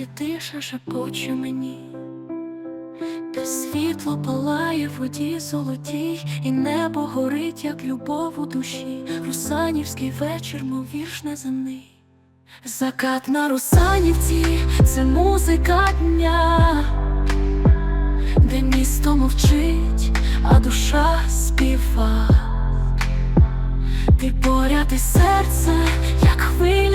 березі тиша шепоче мені, де світло палає в воді золотій, і небо горить, як любов у душі, Русанівський вечір, мов вірш неземний. Закат на Русанівці це музика дня, де місто мовчить, а душа співа. Ти поряд і серце, як хвиля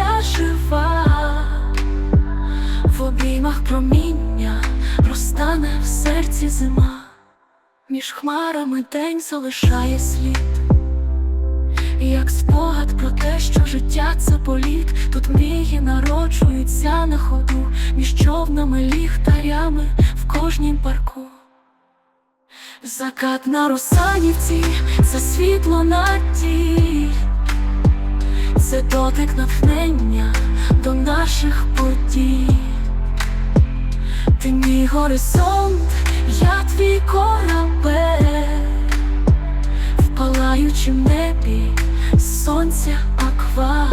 обіймах проміння розтане в серці зима, між хмарами день залишає слід, як спогад про те, що життя це політ, тут мрії народжуються на ходу, між човнами, ліхтарями в кожнім парку. Закат на Русанівці, це світло надій, це дотик натхнення до наших подій. Ти мій горизонт, я твій корабель, в палаючім небі сонця акварель.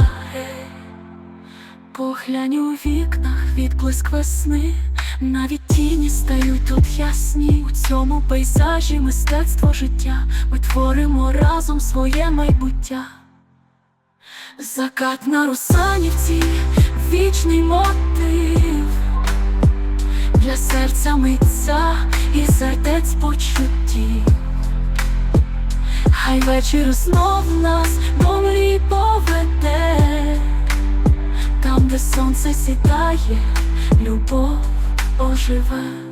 Поглянь у вікнах відблиск весни, навіть тіні стають тут ясні. У цьому пейзажі мистецтво життя. Ми творимо разом своє майбуття. Закат на Русанівці, вічний мотив митця і сердець почуттів. Хай вечір знов нас до мрій поведе. Там, де сонце сідає, любов оживе.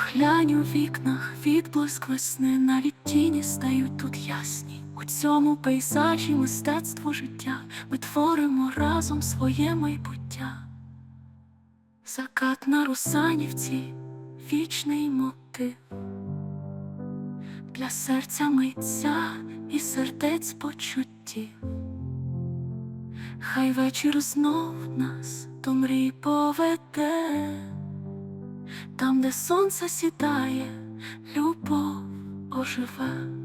Поглянь у вікнах відблиск весни, навіть тіні стають тут ясні. У цьому пейзажі мистецтво життя. Ми творимо разом своє майбуття. Закат на Русанівці, вічний мотив для серця митця і сердець почуттів. Хай вечір знов нас до мрій поведе. Там, де сонце сідає, любов оживе.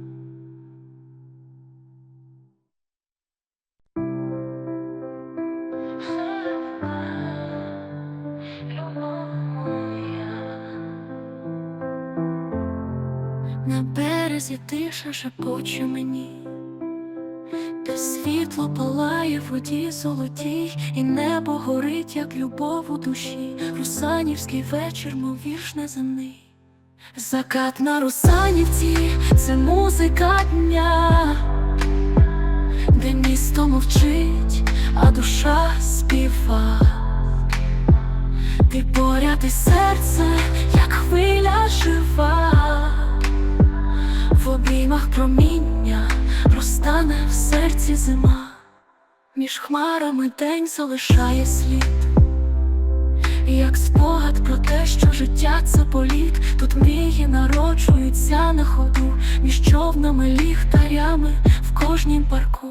На березі тиша шепоче мені, світло палає в воді золотій, і небо горить, як любов у душі, Русанівський вечір, мов вірш неземний. Закат на Русанівці це музика дня, де місто мовчить, а душа співа. Ти поряд і серце, як хвиля жива, в обіймах проміння розтане в серці зима, між хмарами день залишає слід, як спогад про те, що життя це політ, тут мрії народжуються на ходу, між човнами, ліхтарями в кожнім парку.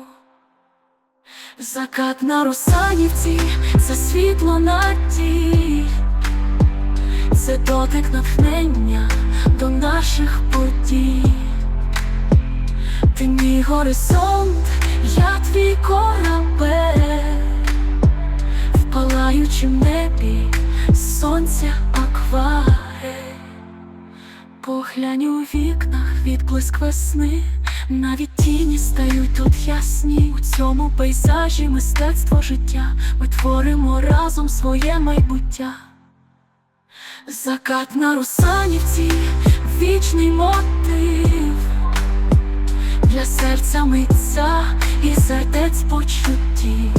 Закат на Русанівці, це світло надій, це дотик натхнення до наших подій. Ти мій горизонт, я твій корабель, в палаючім небі сонця акварель. Поглянь у вікнах відблиск весни, навіть тіні стають тут ясні. У цьому пейзажі мистецтво життя. Ми творимо разом своє майбуття. Закат на Русанівці, вічний мотив митця і сердець почуттів.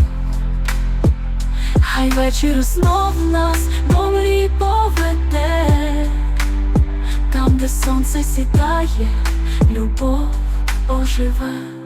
Хай вечір знов нас до мрій поведе, там, де сонце сідає, любов оживе.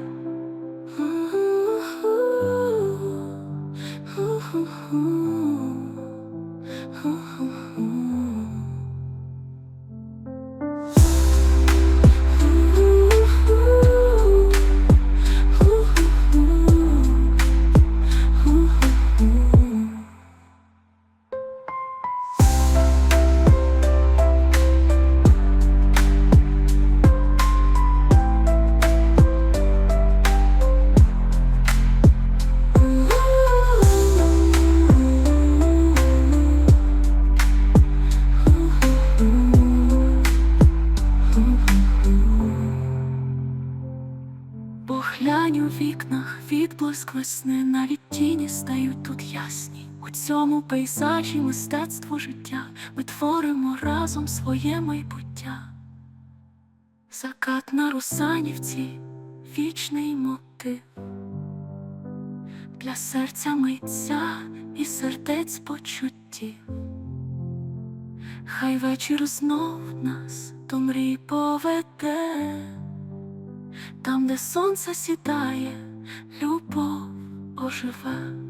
Поглянь у вікнах, відблиск весни, навіть тіні стають тут ясні. У цьому пейзажі мистецтво життя ми творимо разом своє майбуття. Закат на Русанівці, вічний мотив для серця митця і сердець почуттів. Хай вечір знов нас до мрій поведе. Там, де сонце сідає, любов оживе.